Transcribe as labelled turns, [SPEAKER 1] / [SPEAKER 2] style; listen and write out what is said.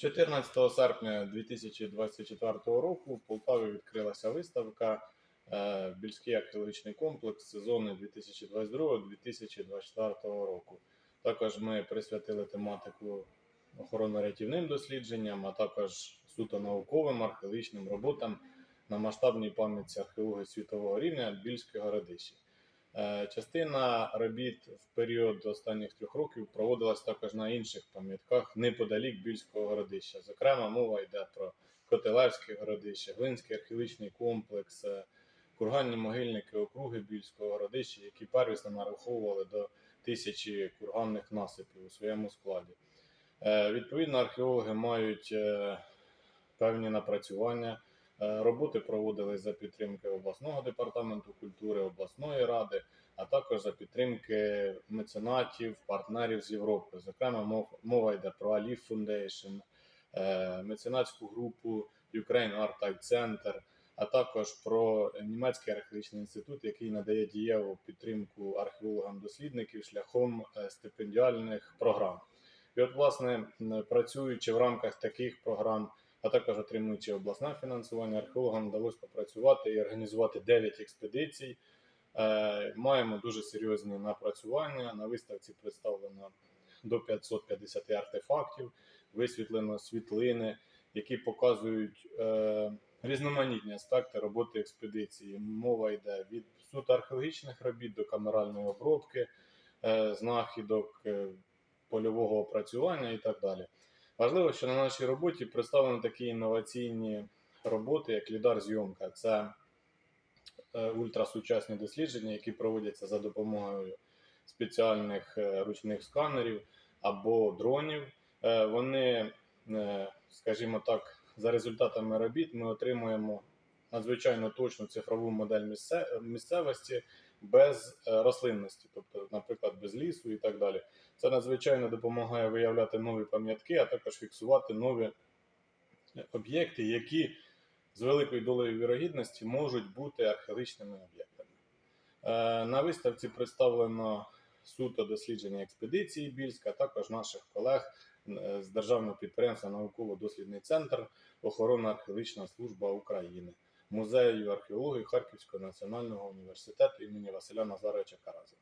[SPEAKER 1] 14 серпня 2024 року в Полтаві відкрилася виставка е, Більський археологічний комплекс сезону 2022-2024 року. Також ми присвятили тематику охоронно-рятівним дослідженням, а також суто науковим археологічним роботам на масштабній пам'ятці археології світового рівня Більське городище. Е, Частина робіт в період останніх трьох років проводилась також на інших пам'ятках неподалік Більського городища. Зокрема, мова йде про Котелевське городище, Глинський археологічний комплекс, е, курганні могильники округи Більського городища, які первісно нараховували до тисячі курганних насипів у своєму складі. Е, Відповідно, археологи мають певні напрацювання. Е, Роботи проводились за підтримки обласного департаменту культури, обласної ради, а також за підтримки меценатів, партнерів з Європи. Зокрема, мов- мова йде про Alif Foundation, е, меценатську групу Ukraine Art Type Center, а також про німецький археологічний інститут, який надає дієву підтримку археологам-дослідників шляхом е, стипендіальних програм. І от, власне, працюючи в рамках таких програм, а також отримуючи обласне фінансування, археологам вдалося попрацювати і організувати 9 експедицій. Е, Маємо дуже серйозні напрацювання. На виставці представлено до 550 артефактів, висвітлено світлини, які показують е, різноманітні аспекти роботи експедиції. Мова йде від суто археологічних робіт до камеральної обробки, е, знахідок, польового опрацювання і так далі. Важливо, що на нашій роботі представлені такі інноваційні роботи, як лідар-зйомка. Це е, ультрасучасні дослідження, які проводяться за допомогою спеціальних е, ручних сканерів або дронів. Е, Вони, скажімо так, за результатами робіт ми отримуємо надзвичайно точну цифрову модель місцевості без е, рослинності, тобто, наприклад, без лісу і так далі. Це надзвичайно допомагає виявляти нові пам'ятки, а також фіксувати нові об'єкти, які з великою долею вірогідності можуть бути археологічними об'єктами. Е, На виставці представлено суто дослідження експедиції Більська, а також наших колег е, з державного підприємства Науково-дослідний центр Охоронна археологічна служба України, музею археології Харківського національного університету імені Василя Назаровича Караза.